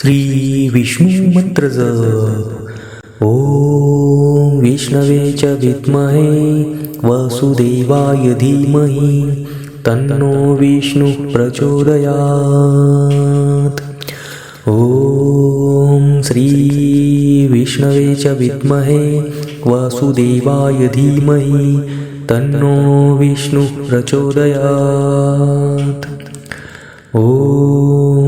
श्री विष्णू मंत्र ओम विष्णवे च विद्महे वसुदेवाय धीमहि तन्नो विष्णु प्रचोदयात्। ॐ श्री विष्णवे च विद्महे वासुदेवाय धीमहि तन्नो विष्णु प्रचोदयात्। ॐ